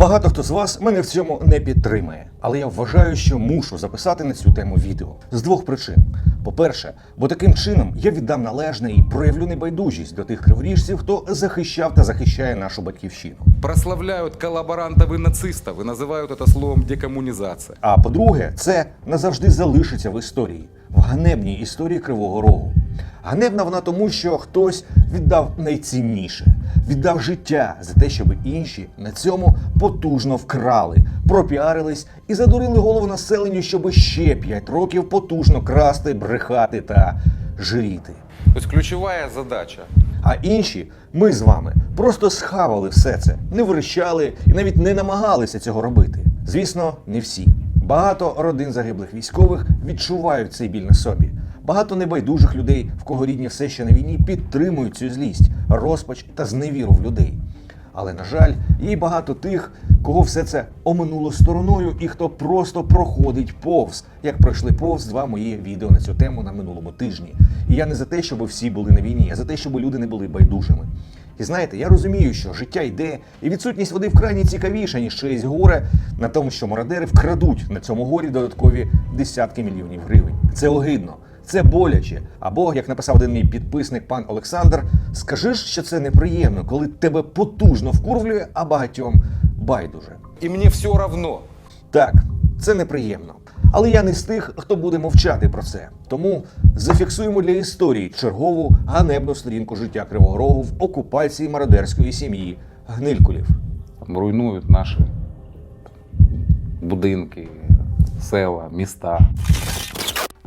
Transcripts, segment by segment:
Багато хто з вас мене в цьому не підтримає, але я вважаю, що мушу записати на цю тему відео з двох причин. По-перше, бо таким чином я віддам належне і проявлю небайдужість до тих криворіжців, хто захищав та захищає нашу батьківщину. Прославляют коллаборантов и нацистов и называют это словом декоммунизация. А по-друге, це назавжди залишиться в історії, в ганебній історії Кривого Рогу. Ганебна вона тому, що хтось віддав найцінніше, віддав життя за те, щоб інші на цьому потужно вкрали, пропіарились і задурили голову населенню, щоб ще 5 років потужно красти, брехати та жиріти. То есть ключевая задача А інші, ми з вами, просто схавали все це, не верещали і навіть не намагалися цього робити. Звісно, не всі. Багато родин загиблих військових відчувають цей біль на собі. Багато небайдужих людей, в кого рідні все ще на війні, підтримують цю злість, розпач та зневіру в людей. Але на жаль, є багато тих, кого все це оминуло стороною, і хто просто проходить повз, як пройшли повз два мої відео на цю тему на минулому тижні. І я не за те, щоб всі були на війні, а за те, щоб люди не були байдужими. І знаєте, я розумію, що життя йде, і відсутність води в крані цікавіша, ніж чиєсь горе на тому, що мародери вкрадуть на цьому горі додаткові десятки мільйонів гривень. Це огидно. Це боляче. Або, як написав один мій підписник пан Олександр, скажи ж, що це неприємно, коли тебе потужно вкурвлює, а багатьом байдуже. и мне все равно. Так, це неприємно. Але я не з тих, хто буде мовчати про це. Тому зафіксуємо для історії чергову ганебну сторінку життя Кривого Рогу в окупації мародерської сім'ї Гнилькулів. Там руйнують наші будинки, села, міста.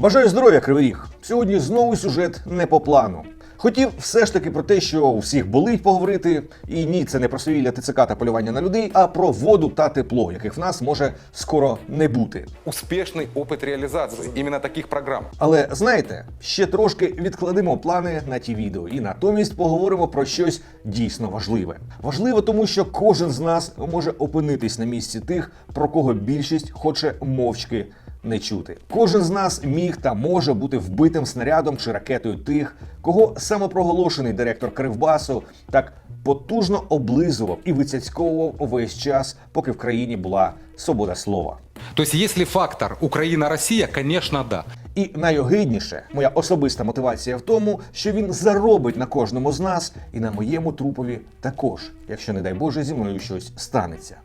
Бажаю здоров'я, Кривий Ріг! Сьогодні знову сюжет не по плану. Хотів все ж таки про те, що у всіх болить поговорити, і ні, це не про свавілля ТЦК та полювання на людей, а про воду та тепло, яких в нас може скоро не бути. Успешный опыт реализации именно таких программ. Але знаєте, ще трошки відкладемо плани на ті відео і натомість поговоримо про щось дійсно важливе. Важливо, тому що кожен з нас може опинитись на місці тих, про кого більшість хоче мовчки не чути. Кожен з нас міг та може бути вбитим снарядом чи ракетою тих, кого самопроголошений директор Кривбасу так потужно облизував і вицяцьковував увесь час, поки в країні була свобода слова. То есть если фактор Украина-Россия, конечно, да. І найогидніше, моя особиста мотивація в тому, що він заробить на кожному з нас і на моєму трупові також, якщо не дай Боже зі мною щось станеться.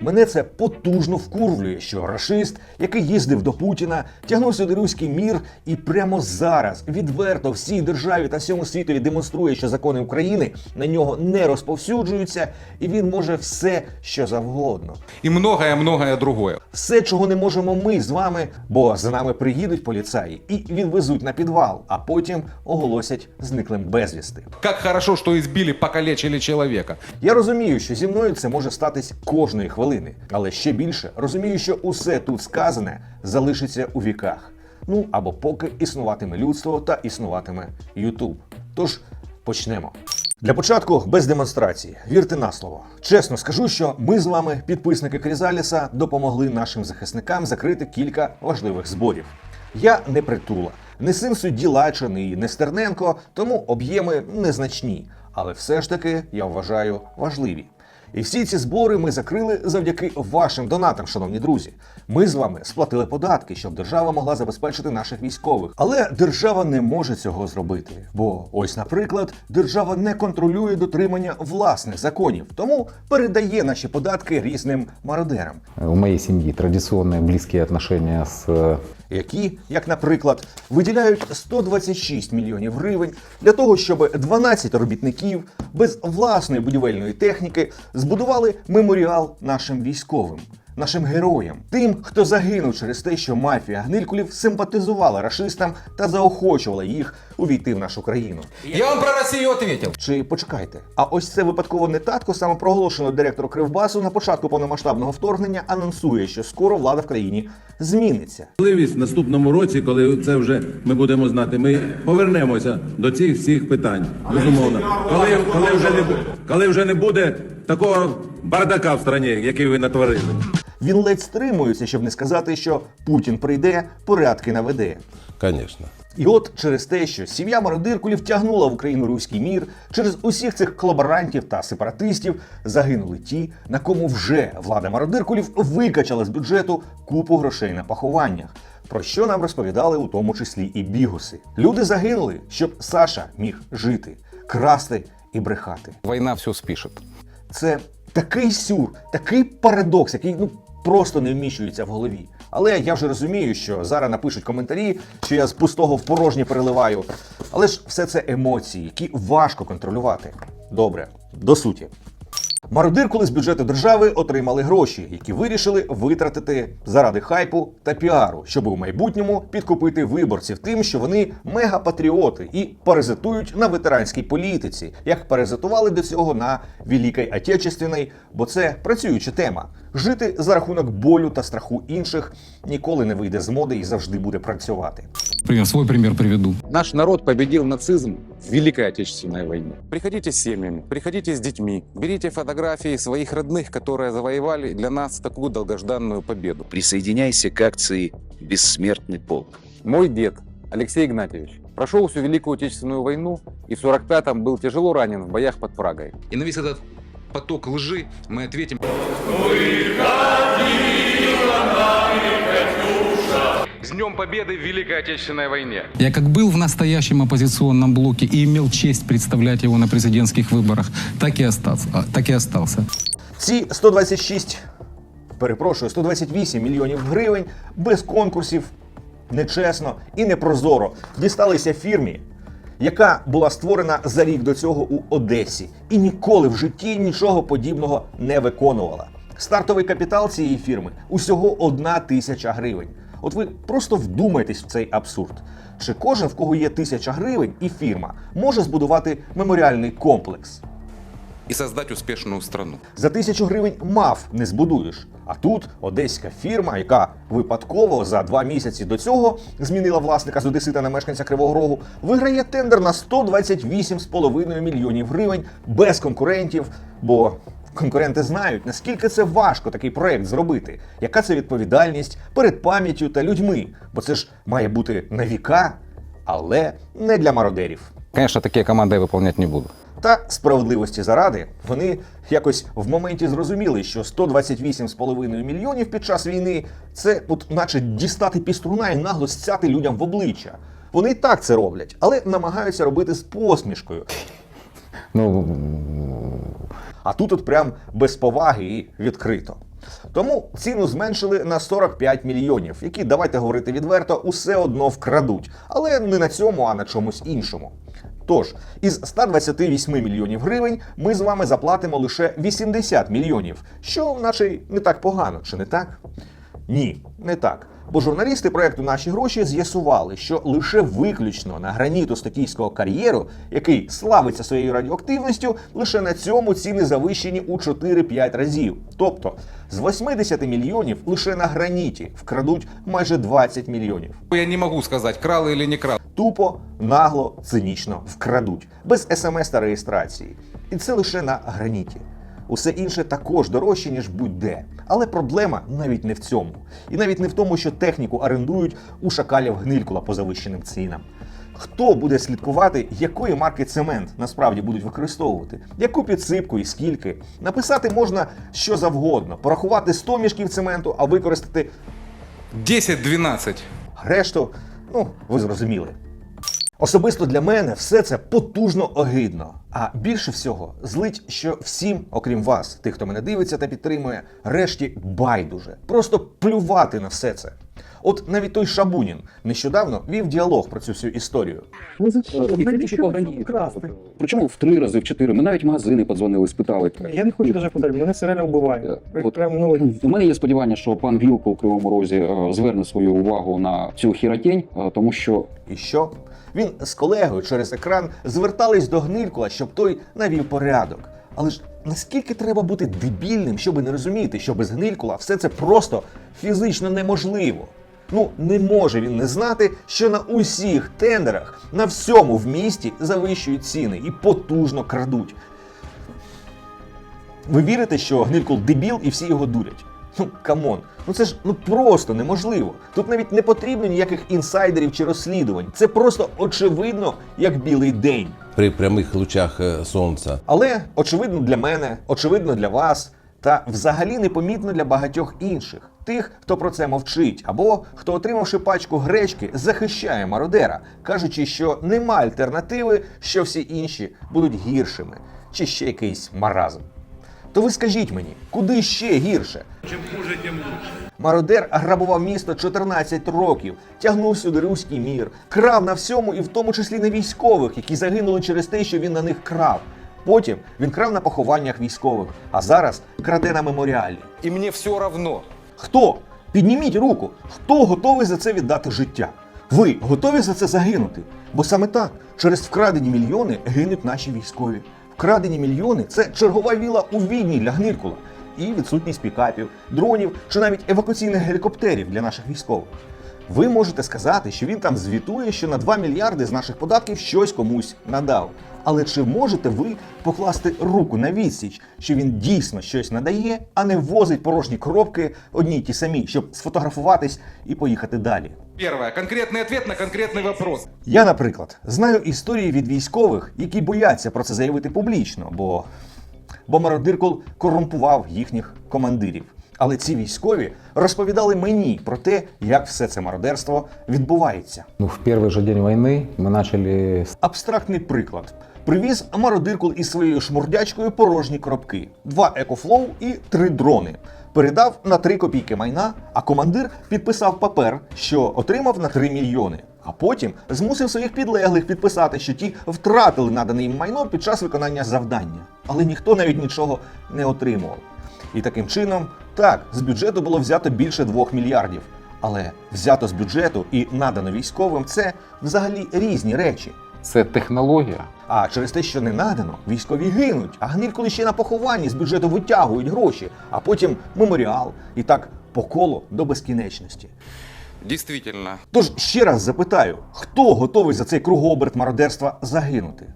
Мене це потужно вкурвлює, що рашист, який їздив до Путіна, тягнув сюди руський мір і прямо зараз відверто всій державі та всьому світові демонструє, що закони України на нього не розповсюджуються, і він може все, що завгодно. И многое-многое другое. Все, чого не можемо ми з вами, бо за нами приїдуть поліцаї і відвезуть на підвал, а потім оголосять зниклим безвісти. Как хорошо, что избили, покалечили человека. Я розумію, що зі мною це може статись кожної хвилини, але ще більше розумію, що усе тут сказане залишиться у віках. Ну або поки існуватиме людство та існуватиме Ютуб. Тож почнемо. Для початку без демонстрації. Вірте на слово. Чесно скажу, що ми з вами, підписники Крізаліса, допомогли нашим захисникам закрити кілька важливих зборів. Я не притула, не син судді Лачин і не Стерненко, тому об'єми незначні, але все ж таки я вважаю важливі. І всі ці збори ми закрили завдяки вашим донатам, шановні друзі. Ми з вами сплатили податки, щоб держава могла забезпечити наших військових. Але держава не може цього зробити. Бо ось, наприклад, держава не контролює дотримання власних законів, тому передає наші податки різним мародерам, У моей семьи традиционные близкие отношения с э, які, як наприклад, виділяють 126 мільйонів гривень для того, щоб 12 робітників без власної будівельної техніки збудували меморіал нашим військовим. Нашим героям, тим, хто загинув через те, що мафія гнилькулів симпатизувала рашистам та заохочувала їх увійти в нашу країну. Я вам про Россию ответил. Чи почекайте? А ось це випадково не татко самопроголошеного директора Кривбасу на початку повномасштабного вторгнення анонсує, що скоро влада в країні зміниться. Можливість в наступному році, коли це вже ми будемо знати, ми повернемося до цих всіх питань. Безумовно, коли, коли вже не коли вже не буде такого бардака в країні, який ви натворили. Він ледь стримується, щоб не сказати, що Путін прийде, порядки наведе. Конечно. І от через те, що сім'я Мародиркулів тягнула в Україну руський мір, через усіх цих колаборантів та сепаратистів загинули ті, на кому вже влада Мародиркулів викачала з бюджету купу грошей на похованнях. Про що нам розповідали у тому числі і бігуси. Люди загинули, щоб Саша міг жити, красти і брехати. Война все спишет. Це такий сюр, такий парадокс, який ну просто не вміщується в голові. Але я вже розумію, що зараз напишуть коментарі, що я з пустого в порожнє переливаю. Але ж все це емоції, які важко контролювати. Добре, до суті. Мародиркули з бюджету держави отримали гроші, які вирішили витратити заради хайпу та піару, щоб у майбутньому підкупити виборців тим, що вони мегапатріоти і паразитують на ветеранській політиці, як паразитували до цього на Великій Отечественній, бо це працююча тема. Жити за рахунок болю та страху інших ніколи не вийде з моди і завжди буде працювати. Пример, свой пример приведу. Наш народ победил нацизм в Великой Отечественной войне. Приходите с семьями, приходите с детьми, берите фотографии своих родных, которые завоевали для нас такую долгожданную победу. Присоединяйся к акции «Бессмертный полк». Мой дед Алексей Игнатьевич прошел всю Великую Отечественную войну и в 45-м был тяжело ранен в боях под Прагой. И на весь этот поток лжи мы ответим... С Днем Победы в Великой Отечественной войне! Я как был в настоящем оппозиционном блоке и имел честь представлять его на президентских выборах, так и остался. а, Так и остался. Ці 126, перепрошую, 128 мільйонів гривень без конкурсів, нечесно і непрозоро дісталися фірмі, яка була створена за рік до цього у Одесі і ніколи в житті нічого подібного не виконувала. Стартовий капітал цієї фірми усього одна тисяча гривень. От ви просто вдумайтесь в цей абсурд. Чи кожен, в кого є тисяча гривень і фірма, може збудувати меморіальний комплекс? И создать успешную страну. За тисячу гривень мав не збудуєш. А тут одеська фірма, яка випадково за два місяці до цього змінила власника з Одесита на мешканця Кривого Рогу, виграє тендер на 128,5 мільйонів гривень без конкурентів. Бо конкуренти знають, наскільки це важко такий проект зробити, яка це відповідальність перед пам'яттю та людьми. Бо це ж має бути на віка, але не для мародерів. Конечно, такие команды я выполнять не буду. Та справедливості заради вони якось в моменті зрозуміли, що 128,5 мільйонів під час війни це, от наче дістати піструна і нагло сцяти людям в обличчя. Вони і так це роблять, але намагаються робити з посмішкою. Ну, А тут от прям без поваги і відкрито. Тому ціну зменшили на 45 мільйонів, які, давайте говорити відверто, усе одно вкрадуть, але не на цьому, а на чомусь іншому. Тож, із 128 мільйонів гривень ми з вами заплатимо лише 80 мільйонів, що наче не так погано, чи не так? Ні, не так. Бо журналісти проекту Наші гроші з'ясували, що лише виключно на граніту стокійського кар'єру, який славиться своєю радіоактивністю, лише на цьому ціни завищені у 4-5 разів. Тобто з 80 мільйонів лише на граніті вкрадуть майже 20 мільйонів. Я не могу сказать, крал или не крал. Тупо, нагло, цинічно вкрадуть, без смс та реєстрації. І це лише на граніті. Усе інше також дорожче, ніж будь-де. Але проблема навіть не в цьому. І навіть не в тому, що техніку орендують у шакалів гнилькула по завищеним цінам. Хто буде слідкувати, якої марки цемент насправді будуть використовувати, яку підсипку і скільки? Написати можна що завгодно, порахувати 100 мішків цементу, а використати 10-12. Решту, ну, ви зрозуміли. Особисто для мене все це потужно огидно. А більше всього злить, що всім, окрім вас, тих, хто мене дивиться та підтримує, решті байдуже. Просто плювати на все це. От навіть той Шабунін нещодавно вів діалог про цю всю історію. І це тільки по грані. Причому в три рази, в чотири. Ми навіть магазини подзвонили, спитали. Я не хочу навіть подати, мене реально вбиває. От. Прям, ну, У мене є сподівання, що пан Вілко у Кривому Розі е, зверне свою увагу на цю хіротень, е, тому що І що? Він з колегою через екран звертались до Гнилькула, щоб той навів порядок. Але ж наскільки треба бути дебільним, щоб не розуміти, що без Гнилькула все це просто фізично неможливо. Ну, не може він не знати, що на усіх тендерах на всьому в місті завищують ціни і потужно крадуть. Ви вірите, що Гнилькул дебіл і всі його дурять? Ну камон, ну це ж ну просто неможливо. Тут навіть не потрібно ніяких інсайдерів чи розслідувань. Це просто очевидно, як білий день. при прямих лучах е, сонця. Але очевидно для мене, очевидно для вас, та взагалі непомітно для багатьох інших. Тих, хто про це мовчить, або хто, отримавши пачку гречки, захищає мародера, кажучи, що нема альтернативи, що всі інші будуть гіршими, чи ще якийсь маразм. То ви скажіть мені, куди ще гірше? Чим хуже, тим лучше. Мародер грабував місто 14 років, тягнув сюди руський мір, крав на всьому і в тому числі на військових, які загинули через те, що він на них крав. Потім він крав на похованнях військових, а зараз краде на меморіалі. И мне все равно. Хто? Підніміть руку. Хто готовий за це віддати життя? Ви готові за це загинути? Бо саме так, через вкрадені мільйони гинуть наші військові. Вкрадені мільйони це чергова віла у війні для Гниркула і відсутність пікапів, дронів чи навіть евакуаційних гелікоптерів для наших військових. Ви можете сказати, що він там звітує, що на 2 мільярди з наших податків щось комусь надав. Але чи можете ви покласти руку на відсіч, що він дійсно щось надає, а не возить порожні коробки одні й ті самі, щоб сфотографуватись і поїхати далі? Первое. Конкретный ответ на конкретный вопрос. Я, наприклад, знаю історії від військових, які бояться про це заявити публічно, бо, бо мародиркол корумпував їхніх командирів. Але ці військові розповідали мені про те, як все це мародерство відбувається. Ну, в первый же день войны мы начали с Абстрактний приклад. Привіз мародиркул із своєю шмурдячкою порожні коробки, два екофлоу і три дрони. Передав на 3 копійки майна, а командир підписав папер, що отримав на 3 мільйони. А потім змусив своїх підлеглих підписати, що ті втратили надане їм майно під час виконання завдання. Але ніхто навіть нічого не отримував. І таким чином, так, з бюджету було взято більше 2 мільярдів. Але взято з бюджету і надано військовим це взагалі різні речі. Це технологія. А через те, що не надано, військові гинуть, а гниль ще на похованні з бюджету витягують гроші, а потім меморіал і так по колу до безкінечності. Действительно, Тож ще раз запитаю, хто готовий за цей кругооберт мародерства загинути?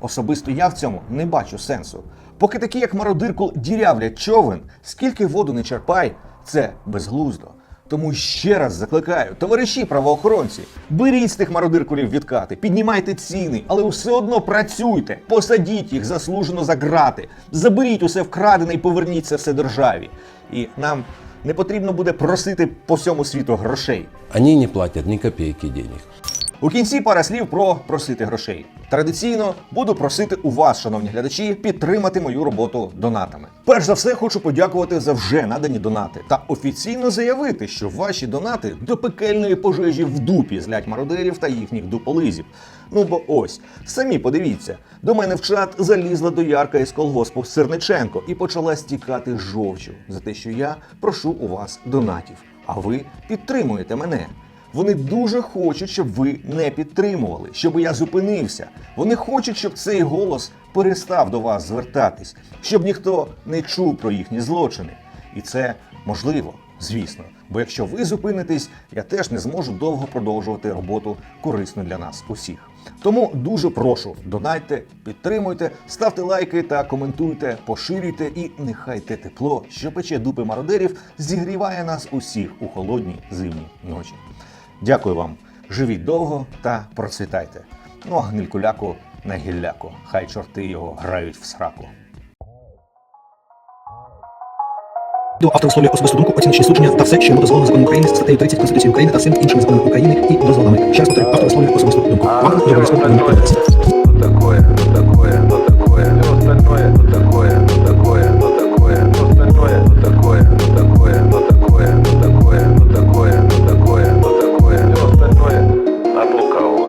Особисто я в цьому не бачу сенсу. Поки такі, як мародиркул, дірявлять човен, скільки воду не черпай, це безглуздо. Тому ще раз закликаю, товариші правоохоронці, беріть з тих мародиркулів відкати, піднімайте ціни, але все одно працюйте, посадіть їх заслужено за грати, заберіть усе вкрадене і поверніть це все державі. І нам не потрібно буде просити по всьому світу грошей. Ані не платять ні копійки денег. У кінці пара слів про просити грошей. Традиційно буду просити у вас, шановні глядачі, підтримати мою роботу донатами. Перш за все, хочу подякувати за вже надані донати та офіційно заявити, що ваші донати до пекельної пожежі в дупі злять мародерів та їхніх дуполизів. Ну бо ось, самі подивіться, до мене в чат залізла доярка із колгоспу Сирниченко і почала стікати жовчю за те, що я прошу у вас донатів. А ви підтримуєте мене. Вони дуже хочуть, щоб ви не підтримували, щоб я зупинився. Вони хочуть, щоб цей голос перестав до вас звертатись, щоб ніхто не чув про їхні злочини. І це можливо, звісно. Бо якщо ви зупинитесь, я теж не зможу довго продовжувати роботу корисну для нас усіх. Тому дуже прошу, донайте, підтримуйте, ставте лайки та коментуйте, поширюйте, і нехай те тепло, що пече дупи мародерів, зігріває нас усіх у холодні зимні ночі. Дякую вам. Живіть довго та процвітайте. Ну а гнилькуляку на гілляку. Хай чорти його грають в сраку. Автор слові особисту думку, оціночні судження та все, що йому дозволено законом України, статтею 30 Конституції України та всім іншими законом України і дозволами. Ще раз повторюю, автор слові особисту думку. Доброго слова,